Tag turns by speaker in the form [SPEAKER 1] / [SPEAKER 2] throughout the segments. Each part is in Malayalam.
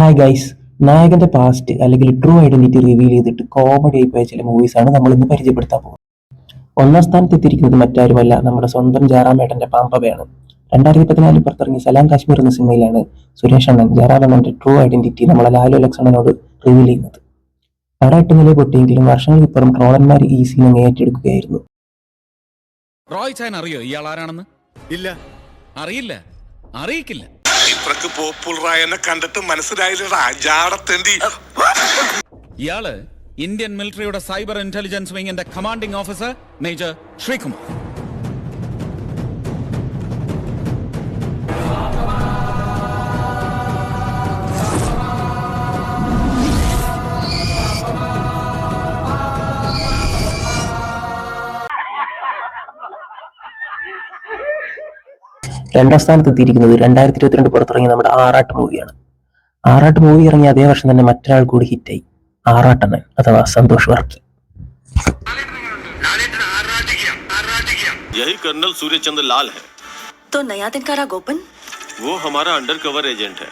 [SPEAKER 1] ഹായ് ഗൈസ് നായകന്റെ പാസ്റ്റ് അല്ലെങ്കിൽ ട്രൂ ഐഡന്റിറ്റി റിവീൽ ചെയ്തിട്ട് കോമഡി ആയി പോയ ചില മൂവീസാണ് നമ്മൾ ഇന്ന് പരിചയപ്പെടുത്താൻ പോകുന്നത്. ഒന്നാം സ്ഥാനത്ത് എത്തിയിരിക്കുന്നത് മറ്റാരുമല്ല നമ്മുടെ സ്വന്തം ജാറാമേട്ടന്റെ പാമ്പവയാണ്. രണ്ടായിരത്തി പതിനാലിൽ പുറത്തിറങ്ങിയ സലാം കാശ്മീർ എന്ന സിനിമയിലാണ് സുരേഷ് അണ്ണൻ ജാറാമണ്ണന്റെ ട്രൂ ഐഡന്റിറ്റി നമ്മളെ ലാലു ലക്ഷ്മണനോട് റിവീൽ ചെയ്യുന്നത്. പട എട്ട് നില പൊട്ടിയെങ്കിലും വർഷങ്ങൾക്കിപ്പുറം ട്രോളന്മാർ ഈ സീൻ ഏറ്റെടുക്കുകയായിരുന്നു.
[SPEAKER 2] റോയ് ചാൻ അറിയോ? ഇയാൾ ആരാണെന്ന്?
[SPEAKER 3] ഇല്ല.
[SPEAKER 2] അറിയില്ല. അറിയിക്കില്ല.
[SPEAKER 3] ഇത്രക്ക് പോപ്പുലറായ എന്നെ കണ്ടിട്ട് മനസ്സിലായില്ലടാ. ജാടത്തേണ്ടി
[SPEAKER 2] ഇയാൾ ഇന്ത്യൻ മിലിറ്ററിയുടെ സൈബർ ഇന്റലിജൻസ് വിങ്ങിന്റെ കമാൻഡിംഗ് ഓഫീസർ മേജർ ശ്രീകുമാർ.
[SPEAKER 1] രണ്ടാം സ്ഥാനത്ത് എത്തിയിരിക്കുന്നത് രണ്ടായിരത്തി ഇരുപത്തിരണ്ട് പുറത്തിറങ്ങിയ നമ്മുടെ ആറാട്ട് മൂവിയാണ് ആറാട്ട് മൂവി ഇറങ്ങിയ അതേ വർഷം തന്നെ മറ്റൊരാൾ കൂടി ഹിറ്റായി ആറാട്ടണ്ണൻ അഥവാ സന്തോഷ് വർക്കി
[SPEAKER 4] यही कर्नल सूर्य चंद्र लाल है
[SPEAKER 5] तो नया दिनकारा गोपन
[SPEAKER 4] वो हमारा अंडर कवर एजेंट है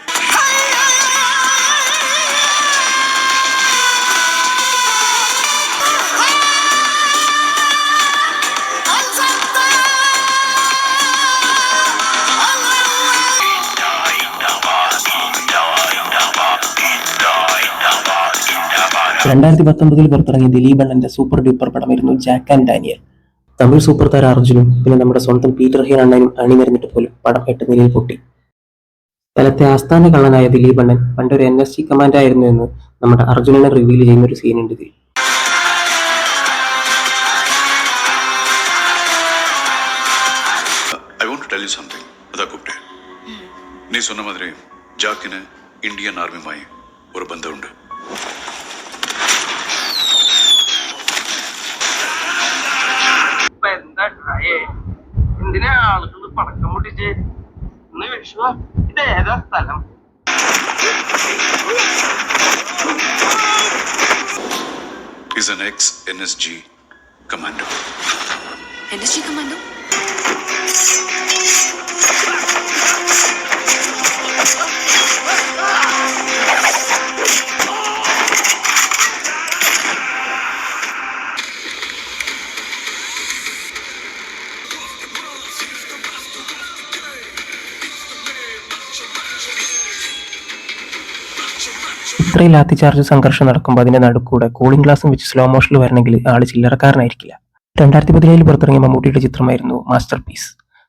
[SPEAKER 1] രണ്ടായിരത്തി പത്തൊമ്പതിൽ പുറത്തിറങ്ങിയ ദിലീപ് അണ്ണന്റെ സൂപ്പർ ഡ്യൂപ്പർ പടമായിരുന്നു Jack and Daniel Tamil super താരം അർജുനും പിന്നെ നമ്മുടെ സ്വന്തം പീറ്റർ ഹീൻ അണ്ണനും അണിനിരന്നിട്ട് പോലും പടം എട്ട് നിലയിൽ പൊട്ടി സ്ഥലത്തെ ആസ്ഥാന കള്ളനായ ദിലീപ് അണ്ണൻ പണ്ടൊരു എൻ എസ് ജി കമാൻഡ് ആയിരുന്നു എന്ന് നമ്മുടെ അർജുനനെ റിവീൽ ചെയ്യുന്ന ഒരു സീനുണ്ട് ഇതിൽ
[SPEAKER 6] I won't to tell you something അതാ കൂപ്പിട്ടെ നീ சொன்ன மாதிரி ജാക്കിന് ഇന്ത്യൻ ആർമിയുമായി ഒരു ബന്ധമുണ്ട്
[SPEAKER 7] പടക്കം പൊട്ടിച്ച്. ഇന്ന് വിഷു ഇത് ഏതാ സ്ഥലം?
[SPEAKER 6] He's an ex-NSG commando. NSG G
[SPEAKER 1] ഇത്രയും ലാത്തി ചാർജ് സംഘർഷം നടക്കുമ്പോൾ അതിന്റെ നടുക്കൂടെ കൂളിംഗ് ഗ്ലാസും വെച്ച് സ്ലോ മോഷനിൽ വരണമെങ്കിൽ ആൾ ചില്ലറക്കാരനായിരിക്കില്ല. രണ്ടായിരത്തി പതിനേഴിൽ പുറത്തിറങ്ങിയ മമ്മൂട്ടിയുടെ ചിത്രമായിരുന്നു മാസ്റ്റർ പീസ്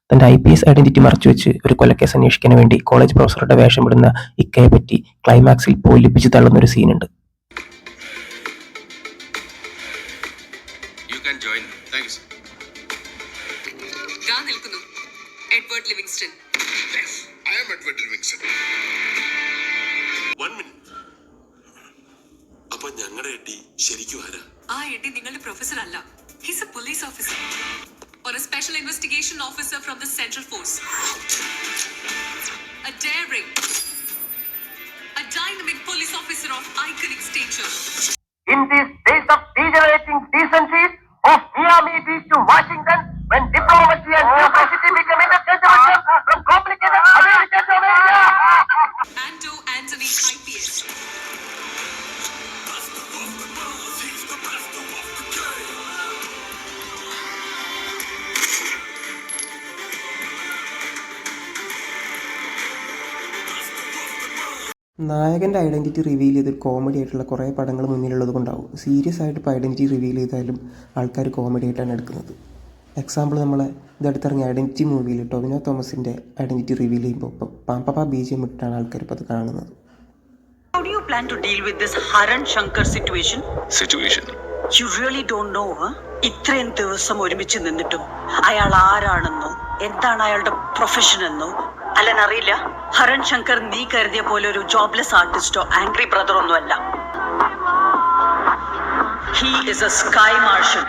[SPEAKER 1] തന്റെ ഐ പി എസ് ഐഡന്റിറ്റി മറച്ചുവെച്ച് ഒരു കൊലക്കേസ് അന്വേഷിക്കാൻ വേണ്ടി കോളേജ് പ്രൊഫസറുടെ വേഷമിടുന്ന ഇക്കയെ പറ്റി ക്ലൈമാക്സിൽ പോയി ലഭിച്ചു തള്ളുന്ന ഒരു സീനുണ്ട്
[SPEAKER 8] Edward
[SPEAKER 3] Livingston. Yes, I am
[SPEAKER 4] Edward Livingston. One. ഞങ്ങളുടെ എട്ടി ശരിക്കും ആരാ
[SPEAKER 8] ആ എഡി നിങ്ങളുടെ പ്രൊഫസർ അല്ല he's a police officer or a special investigation officer from the central force a daring a dynamic police officer of iconic stature
[SPEAKER 7] In these days of degenerating decencies, of Miami Beach to Washington,
[SPEAKER 1] നായകന്റെ ഐഡന്റിറ്റി റിവീൽ ചെയ്ത് കോമഡി ആയിട്ടുള്ള കുറേ പടങ്ങൾ മുന്നിലുള്ളത് കൊണ്ടാവും സീരിയസ് ആയിട്ട് ഇപ്പോൾ ഐഡന്റിറ്റി റിവീൽ ചെയ്താലും ആൾക്കാർ കോമഡി ആയിട്ടാണ് എടുക്കുന്നത് എക്സാമ്പിൾ നമ്മളെ ഇതടുത്തിറങ്ങിയ ഐഡന്റിറ്റി മൂവിയിൽ ടൊവിനോ തോമസിന്റെ ഐഡന്റിറ്റി റിവീൽ ചെയ്യുമ്പോൾ ഇപ്പോൾ പാമ്പപ്പ ബി ജി എം ഇട്ടിട്ടാണ് ആൾക്കാർ ഇപ്പോൾ അത് കാണുന്നത്
[SPEAKER 9] How do you plan to deal with this Haran Shankar situation?
[SPEAKER 6] Situation
[SPEAKER 9] You really don't know, huh? ഇത്രയും ദിവസം ഒരുമിച്ച് നിന്നിട്ടും അയാൾ ആരാണെന്നോ എന്താണ് അയാളുടെ പ്രൊഫഷൻ എന്നോ അല്ലെന്ന് അറിയില്ല ഹരൺ ശങ്കർ നീ കരുതിയ പോലെ ഒരു ജോബ്ലെസ് ആർട്ടിസ്റ്റോ ആംഗ്രി ബ്രദർ ഒന്നും അല്ല he is a sky marshal